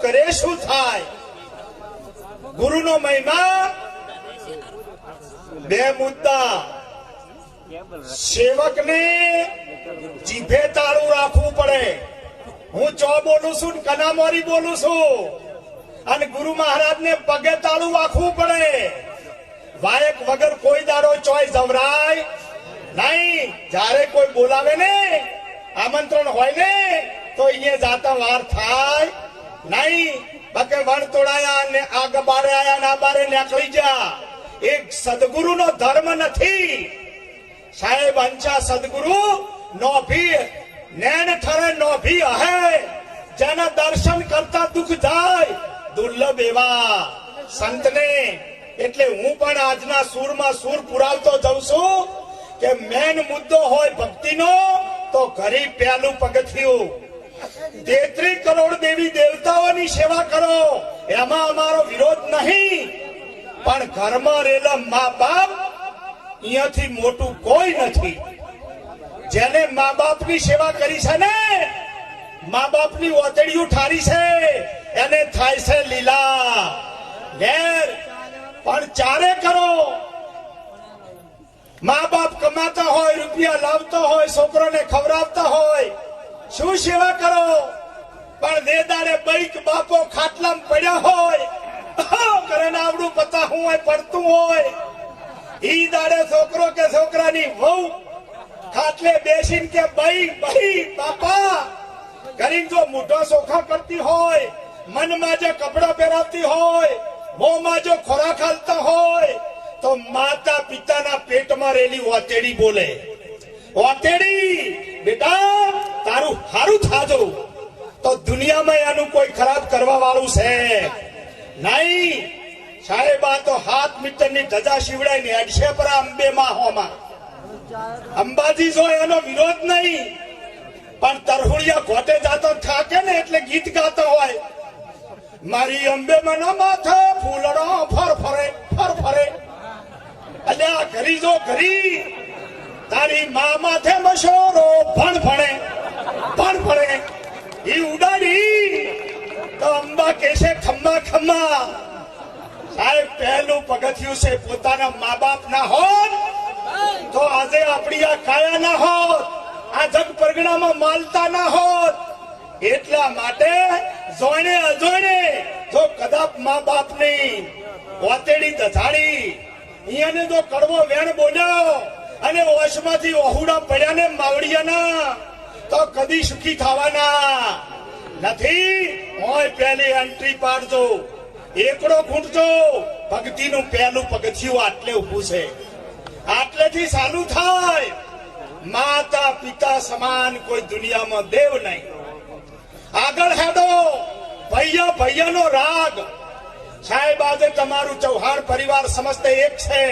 કરે શું થાય? ગુરુનો મહિમા બે મુદ્દા. સેવકને જીભે તાળું રાખવું પડે. હું ચો બોલું છું ને કનામોરી બોલું છું? અને ગુરુ મહારાજને પગે તાળું રાખવું પડે. વાયક વગર કોઈ દાડો ચોય જવરાય નહીં. જ્યારે કોઈ બોલાવે ને, આમંત્રણ હોય ને, તો અહીંયા જાતા વાર થાય. નહીં, બાકે વણ તોડાયા ને આગ બારે આયા ના બારે નીકળી જા એક સદગુરુનો ધર્મ નથી. સાહેબ, અંચા સદગુરુ નો ભી ઠરે નો અહે. જેના દર્શન કરતા દુઃખ જાય દુર્લભ એવા સંતને. એટલે હું પણ આજના સૂરમાં સૂર પુરાવતો જઉં છું કે મેન મુદ્દો હોય ભક્તિનો, તો ગરીબ પહેલું પગથિયું તેત્રી કરોડ દેવી દેવતાઓની સેવા કરો એમાં અમારો વિરોધ નહીં. પણ ઘરમાં રહેલા મા બાપ અહીંયાથી મોટું કોઈ નથી. જેને મા બાપની સેવા કરી છે ને મા બાપની ઓતડીયું ઠારી છે, એને થાય છે લીલા. ઘેર પણ ચારે કરો. મા બાપ કમાતા હોય, રૂપિયા લાવતા હોય, છોકરોને ખવડાવતા હોય, શું સેવા કરો? પણ દેદારે બૈક બાપો ખાટલામાં પડ્યા હોય. કરે આવડું પતા હું હોય પડતું હોય. ઈ દાડે છોકરો કે છોકરાની વહુ ખાટલે બેસીને કે બઈ બઈ બાપા કરીને જો મોઢો સોખા કરતી હોય, મનમાં જે કપડા પહેરાવતી હોય, મોંમાં જો ખોરાક હાલતા હોય, તો માતા પિતાના પેટમાં રહેલી ઓતેડી બોલે. ઓતેડી બેટા, તારું હારું થાજો. તો દુનિયામાં એનું કોઈ ખરાબ કરવા વાળું છે? નહીં. સાહેબ, આ તો હાથ મીટરની ધજા શિવડાય ને અડશે પર અંબે માં અંબાજી જો એનો વિરોધ નહીં, પણ તરહુડિયા ઘોટે જાતો થાકે ને એટલે ગીત ગાતો હોય. મારી અંબે મના માથે ફૂલડો ફર ફરે ફર ફરે અલ્યા ઘરી જો ઘરી, તારી મા માથે મશોરો ભણ ભણે ભણ ભણે અંબા કેશે ખમ્મા ખમ્મા પહેલું પગથિયું છે બાપ ના ના માલતા ના હોત એટલા માટે જોઈને અજોઈને જો કદાપ મા બાપની ઓતેડી દધાડી અહીંયાને જો કડવો વેણ બોલ્યો, અને ઓશમાંથી ઓહુડા પડ્યા ને માવડિયાના તો કદી સુખી થવાના. નથી હોય પહેલી એન્ટ્રી પાડજો. એકડો ખૂંટજો. ભક્તિનું પહેલું પગથિયું આટલે ઉભું છે. આટલેથી ચાલુ થાય. માતા, પિતા સમાન કોઈ દુનિયામાં દેવ નહીં. આગળ હેડો. ભૈયા, ભૈયાનો રાગ. સાહેબ, આજે તમારું ચૌહાણ પરિવાર સમજતે એક છે.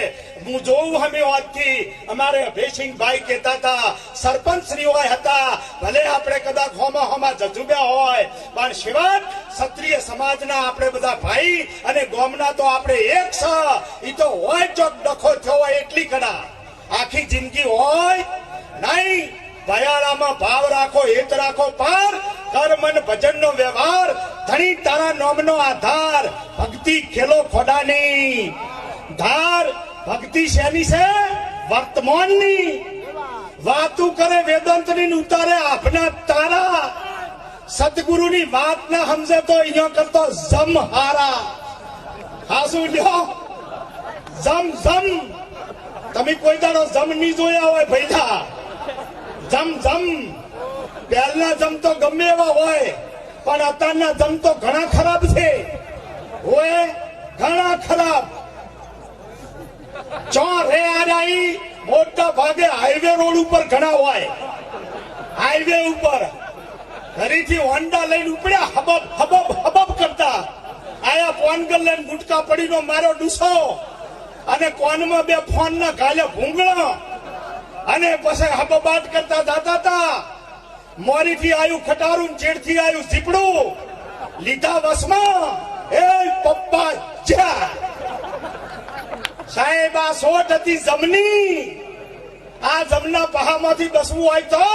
હું જોઉં અમે આજથી અમારે અભયસિંહભાઈ કહેતા હતા સરપંચ શ્રીઓ હતા. ભલે આપણે કદાચ હોમા હોમા જજુબ્યા હોય, પણ શિવાન ક્ષત્રિય સમાજના આપણે બધા ભાઈ અને ગોમના તો આપણે એક છે. એ તો હોય ચોક ડખો થયો હોય એટલી કડા આખી જિંદગી હોય નહીં. ભયાળામાં ભાવ રાખો, હિત રાખો, પાર કર્મ ભજન નો વ્યવહાર. ધણી તારા નોમનો આધાર. ભક્તિ ખેલો ખોડાની. ધાર ભક્તિ શેની છે? વર્તમાનની. વાતું કરે વેદાંતની ને ઉતારે આપના તારા. સદગુરુની વાત ના સમજે તો અહીંયા કરતો જમ હારા. હાસુ લ્યો. જમ જમ. તમે કોઈ દાડો જમ નહીં જોયા હોય ભૈલા જમ જમ. પહેલના જમ તો ગમે એવા હોય, પણ અત્યારના જમ તો ઘણા ખરાબ છે. હોય ઘણા ખરાબ. ચો રે આરાઈ, મોટા ભાગે હાઈવે રોડ ઉપર ઘણા હોય. હાઈવે ઉપર. ઘરેથી હોન્ડા લઈને ઉપડ્યા, હબબ હબબ હબબ કરતા. આયા ફોન પોનગલ લઈને ગુટકા પડીનો મારો ડૂસો. અને કોનમાં બે ફોન ના ગાલે ભૂંગળો? અને પછી હબબાટ કરતા જાતા હતા મોરીથી આવ્યું ખટારું ચેડથી આવ્યું ઝીપડું, લીધા વસમાં, એ પપ્પા, જા. સાહેબ, આ સોટ હતી જમની. આ જમના પહામાંથી બસવું હોય તો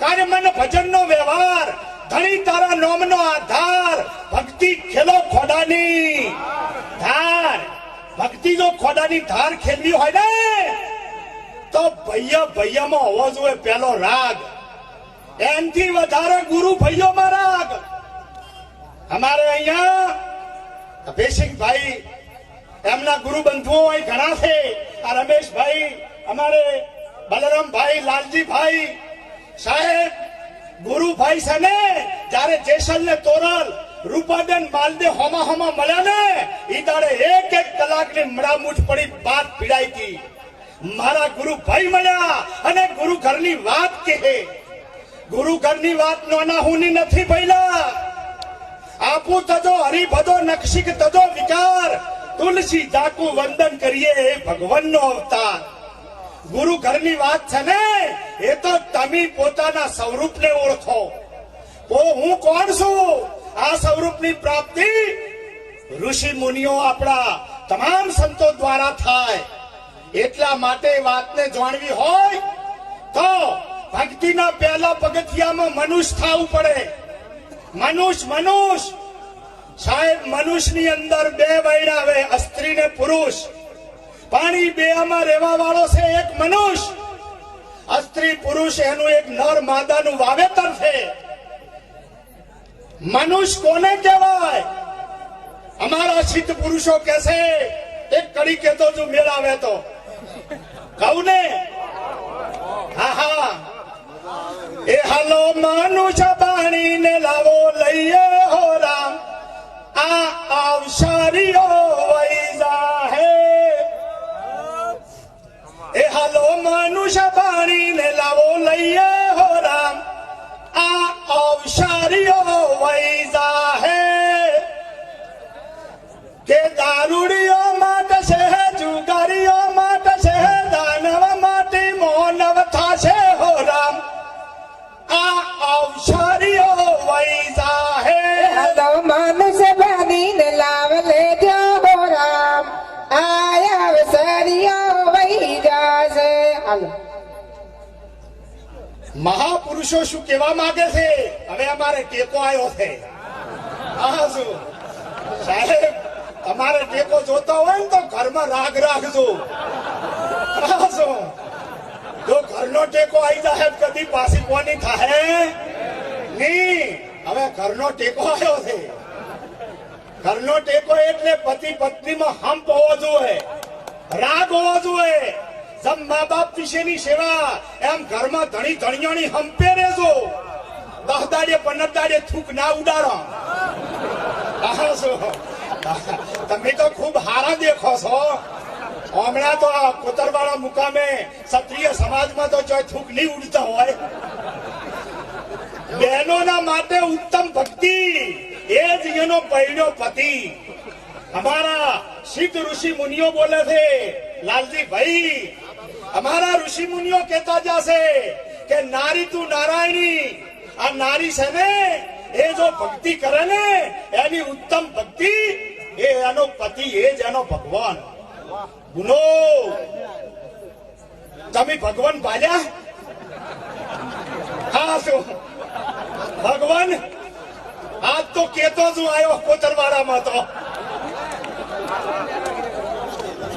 કાર્ય મને ભજનનો વ્યવહાર, ધણી તારા નોમનો આધાર, ભક્તિ ખેલો ખોડાની. ધાર, ભક્તિ જો ખોડાની ધાર ખેલવી હોય ને તો ભૈયા ભૈયામાં હોવો જોઈએ, પેલો રાગ. એનથી વધારે ગુરુ ભૈયોમાં રાગ. અમારે અહીંયા ભેસિંગભાઈ એમના ગુરુ બંધુઓ અહીં ઘણા છે. આ રમેશભાઈ, અમારે બલરામભાઈ, લાલજીભાઈ સાહેબ, ગુરુભાઈ છે ને, જયારે જેસલ ને તોરલ રૂપાબેન માલદે હોમા હોમા મળ્યા ને એ તારે એક એક કલાકની મડામૂઠ પડી, બાદ પીડાઈ હતી મારા ગુરુ ભાઈ મળ્યા અને ગુરુ ઘરની વાત કહે. ગુરુ ઘરની વાત નોના હુની નથી ભૈલા આપું તજો હરિભદો નક્ષિક તજો વિકાર તુલસી જાકુ વંદન કરીએ એ ભગવાનનો અવતાર. ગુરુ ઘરની વાત છે ને, એ તો તમે પોતાના સ્વરૂપને ઓળખો. તો હું કોણ છું? આ સ્વરૂપની પ્રાપ્તિ ઋષિ મુનિઓ આપણા તમામ સંતો દ્વારા થાય. એટલા માટે વાતને જાણવી હોય તો ભક્તિના પહેલા પગથિયામાં મનુષ્ય થવું પડે. મનુષ્ય મનુષ્ય. સાહેબ, મનુષ્યની અંદર બે વૈડ આવે સ્ત્રી ને પુરુષ. પાણી બે આમાં રહેવા વાળો છે એક મનુષ્ય. સ્ત્રી પુરુષ એનું એક નર માદાનું વાવેતર છે. મનુષ્ય કોને કહેવાય? અમારા સિદ્ધ પુરુષો કહેશે એક કડી કહેતો જો મેળાવે તો. કહું ને એ હાલો મનુષ્ય પાણીને લાવો, લઈએ હો રામ આ હે એ હાલો મનુષ્ય પાણીને લાવો, લઈએ હો રામ આ અવસરીઓ વૈજા હે કે દારૂડીઓ મહાપુરુષો શું કેવા માંગે છે? હવે અમારે ટેકો આવ્યો છે. હા સાહેબ, તમારે ટેકો જોતો હોય ને તો ઘરમાં રાગ રાખજો. જો. ઘરનો ટેકો આવી જાય, કદી પાછી કોની થાય નહીં. હવે ઘરનો ટેકો આવ્યો છે. ઘરનો ટેકો એટલે પતિ પત્નીમાં હંપ હોવો જોઈએ. રાગ હોવો જોઈએ. સમ મા બાપ વિશેની સેવા. એમ ઘરમાં ધણી ધણિયાણી હંપે રહેજો. દસ દાડે પંદર દાડે થૂક ના ઉડાડો. તમે તો ખૂબ હારા દેખો છો. હમણાં તો આ કોતરવાળા મુકામે ક્ષત્રિય સમાજમાં તો ચોય થૂક નહીં ઉડતા હોય. બહેનોના માટે ઉત્તમ ભક્તિ. એ જ એનો પહેલો પતિ. અમારા સિદ્ધ ઋષિ મુનિઓ બોલે છે લાલજી ભાઈ અમારા ઋષિ મુનિઓ કહેતા જશે કે નારી તું નારાયણી. આ નારી છે ને, એ જો ભક્તિ કરે ને, એની ઉત્તમ ભક્તિ, એ એનો પતિ, એ જ એનો ભગવાન. ગુનો. તમે ભગવાન પાલ્યા? હા શું ભગવાન, આજ તો કેતો જ આવ્યો કોચરવાડામાં તો.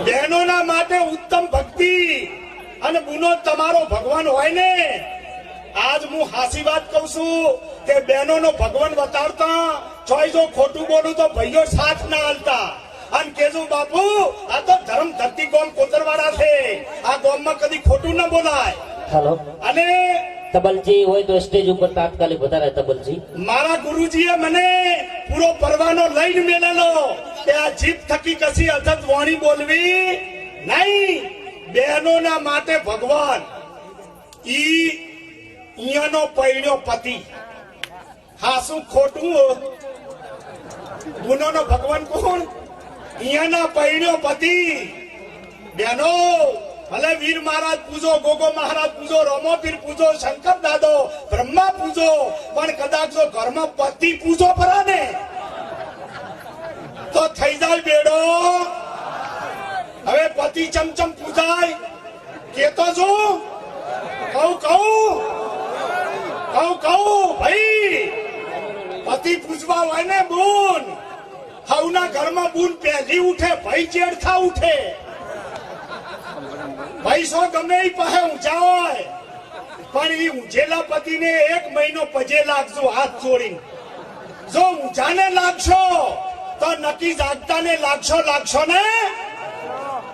બહેનોના માટે ઉત્તમ ભક્તિ. અને ગુનો તમારો ભગવાન હોય ને? આજ હું હાસી વાત કહું છું કે બહેનોનો ભગવાન બતાવતા ચોય જો ખોટું બોલું તો ભાઈઓ સાથ ના હાલતા અને કેજો બાપુ આ તો ધર્મ ધરતી ગોમ કોતરવાડા છે. આ ગોમમાં કદી ખોટું ના બોલાય. હેલો. અને તબલજી હોય તો સ્ટેજ ઉપર તાત્કાલિક વધારે તબલજી. મારા ગુરુજીએ મને પૂરો પરવાનો લઈને મેલેલો કે આ જીભ થકી કશી અજત વાણી બોલવી નહીં. બહેનોના માટે ભગવાન. ઈ અહીંયાનો પૈણ્યો પતિ. હા, શું ખોટું ગુનોનો ભગવાન કોણ? અહીંયાના પૈણ્યો પતિ. બેનો ભલે વીર મહારાજ પૂજો, ગોગો મહારાજ પૂજો, રમો પીર પૂજો, શંકર દાદો, બ્રહ્મા પૂજો, પણ કદાચ જો ઘરમાં પતિ પૂજો પરા ને તો થઈ જાય બેડો. હવે પતિ ચમચમ પૂજાય. કેતો છું? કહું કહું. કહું કહું. ભાઈ, પતિ પૂજવા હોય ને બૂન. હવના ઘરમાં બૂન પહેલી ઉઠે, ભાઈ ચેડખા ઉઠે. પૈસો ગમે એ પહે ઊંચા હોય પણ એ ઊંચેલા પતિને એક મહિનો પજે લાગજો હાથ જોડીને. જો ઊંચાને લાગશો, તો નક્કી જાગતાને લાગશો લાગશો ને?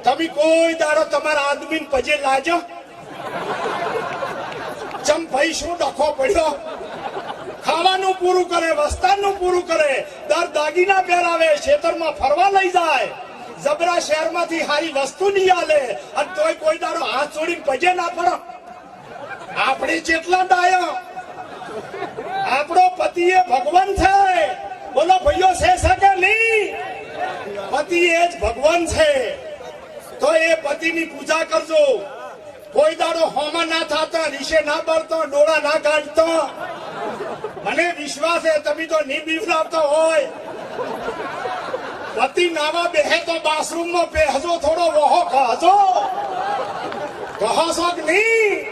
તમે કોઈ દાડો તમારા આદમીને પજે લાજો. ચમ ભાઈ શું ડખો પડ્યો? ખાવાનું પૂરું કરે વસ્તારનું પૂરું કરે, દર દાગીના પહેરાવે ખેતરમાં ફરવા લઈ જાય. જબરા શહેરમાંથી હારી વસ્તુ નહીં આલે, અને તોય કોઈ દાડો હાથ છોડીને પજે ના પડો. આપણે જેટલા ડાયો, આપણો પતિ એ ભગવાન છે બોલો, ભાઈઓ છે શકે નહીં? પતિ એ જ ભગવાન છે. તો એ પતિની પૂજા કરજો. કોઈ દાડો હોમાં ના થતા રીશે ના બળતો ડોળા ના કાઢતો મને વિશ્વાસ છે, તમે તો નહીં બીવડાવતા હોય. પતિ નાવા બેહે તો બાથરૂમમાં બેહજો, થોડો વહો ખાજો. કહો કે નહીં.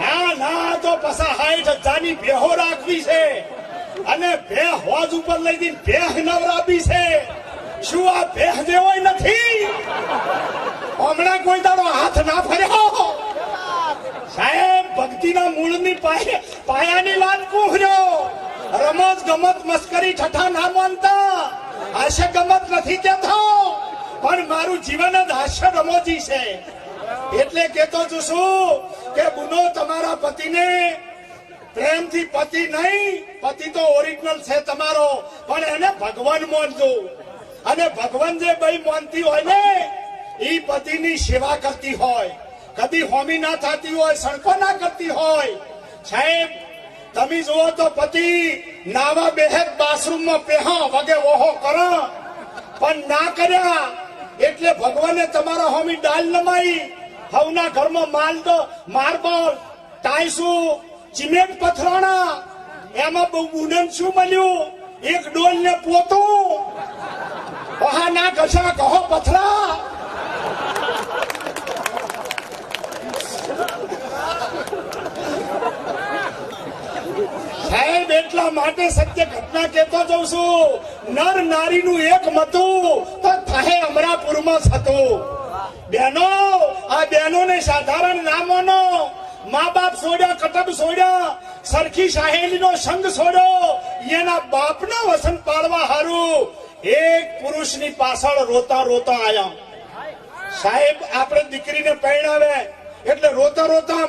ના ના, તો પસા હાઈઠ હજારની બેહો રાખવી છે. અને બે હોજ ઉપર લઈ જઈને ભેહ નવરાવી છે. શું આ ભેહ જેવો નથી હમણાં કોઈ તારો હાથ ના ફર્યો સાહેબ ભક્તિના મૂળની પાય- પાયાની વાત પૂછજો રમત ગમત મસ્કરી ઠઠા ના માનતા હાસ્ય ગમત નથી કેતો. પણ મારું જીવન જ હાસ્ય રમોજી છે. એટલે કેતો છું શું? કે ગુનો તમારા પતિને પ્રેમથી પતિ નહીં, પતિ તો ઓરિજિનલ છે તમારો. પણ એને ભગવાન માનજો. અને ભગવાન જે ભાઈ માનતી હોય ને એ પતિની સેવા કરતી હોય. કદી હોમી ના થતી હોય સડકો ના કરતી હોય. સાહેબ, તમે જુઓ તો પતિ નાવા બેહેક બાથરૂમમાં પેહો વગે ઓહો કરો. પણ ના કર્યા, એટલે ભગવાને તમારા હોમી ડાલ નમાઈ. હવના ઘરમાં માલ તો માર્બલ, ટાઈસુ, સિમેન્ટ પથરાણા. એમાં બહુ બુનન શું મળ્યું? એક ડોલ ને પોતું. ઓહા ના ઘસા કહો પથરા. સાહેબ એટલા માટે સત્ય ઘટના કહેતો જઉં છું. નર નારીનું એક મતું તો થાહે અમરાપુરમાં થતું. બહેનો, આ બહેનોને સાધારણ નામોનો મા બાપ છોડ્યા કટબ છોડ્યા સરખી સાહેલીનો સંગ છોડ્યો એના બાપના વસન પાડવા હારું. એક પુરુષની પાછળ રોતા રોતા આયા. સાહેબ, આપણે દીકરીને પરણાવે. એટલે રોતા રોતા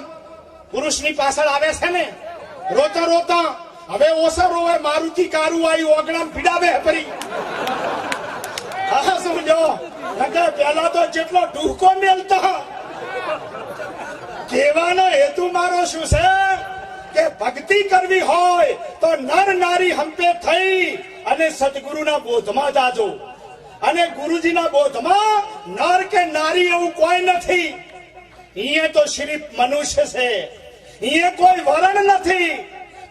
પુરુષની પાછળ આવે છે ને? રોતા રોતા હવે ઓસરો રોવે, મારુતિ કારું આવ્યું ઓગણામ પીડાવે ફરી હા સમજો. પેલા તો જેટલો ડૂહકો મેલતા કહેવાનો હેતુ મારો શું છે? કે ભક્તિ કરવી હોય તો નર નારી હંપે થઈ અને સદગુરુના બોધમાં જાજો. અને ગુરુજીના બોધમાં નર કે નારી એવું કોઈ નથી. અહીંયા તો શ્રી મનુષ્ય છે. કોઈ વરણ નથી.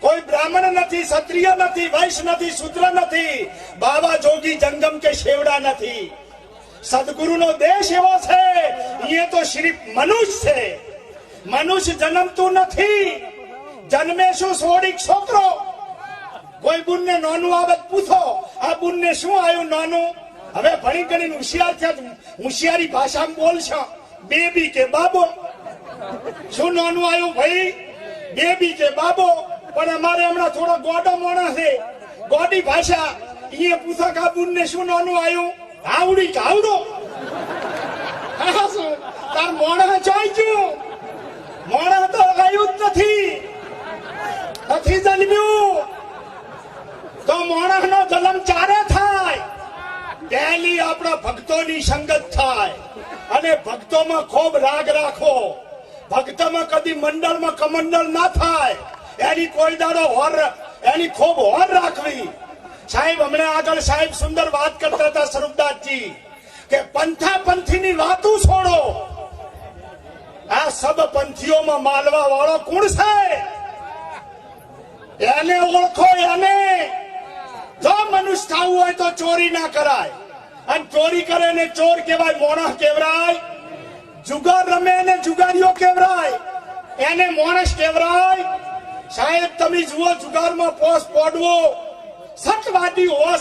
કોઈ બ્રાહ્મણ નથી, ક્ષત્રિય નથી, વૈશ્ય નથી, શુદ્ર નથી. બાબા જોગી જંગમ કે શેવડા નથી. સદગુરુનો દેશ એવો છે. અહીંયા તો શ્રી મનુષ્ય છે. મનુષ્ય જન્મતું નથી. જન્મે શું સોડી છોકરો કોઈ બુનને નાનું આવત પૂછો. આ બુનને શું આવ્યું નાનું? હવે ભણી ગણી હોશિયાર થયા હોશિયારી ભાષામાં બોલશો. બેબી કે બાબો. શું નાનું આવ્યું ભાઈ? બેબી છે, બાબો. પણ અમારે હમણાં થોડો ગોડો મોણા છે. ગોડી ભાષા. એ પૂછા કે ને શું નાનું આવ્યું? આવડી કે આવડો તાર મોણા ચાઈ ગયું. મોણા તો આવ્યું નથી. નથી જન્મ્યું. તો માણસનો જન્મ ચારે થાય? પહેલી આપણા ભક્તોની સંગત થાય. અને ભક્તોમાં ખૂબ રાગ રાખો. ભક્તમાં કદી મંડળમાં કમંડળ ના થાય. એની કોઈ દાડો હોર એની ખૂબ હોર રાખવી. સાહેબ, હમણાં આગળ સાહેબ સુંદર વાત કરતા હતા સ્વરૂપદાસજી, કે પંથા પંથીની વાતું છોડો. આ સબ પંથીઓમાં માલવા વાળો કોણ છે? એને ઓળખો એને. જો મનુષ્ય થવું હોય તો ચોરી ના કરાય. અને ચોરી કરે ને ચોર કહેવાય, મોણસ કહેવાય. જુગાર રમે એને જુગારીઓ કહેવાય એને મોણસ કહેવાય સાહેબ, તમે જુઓ, જુગારમાં પોસ પોડવો. સટવાદી હો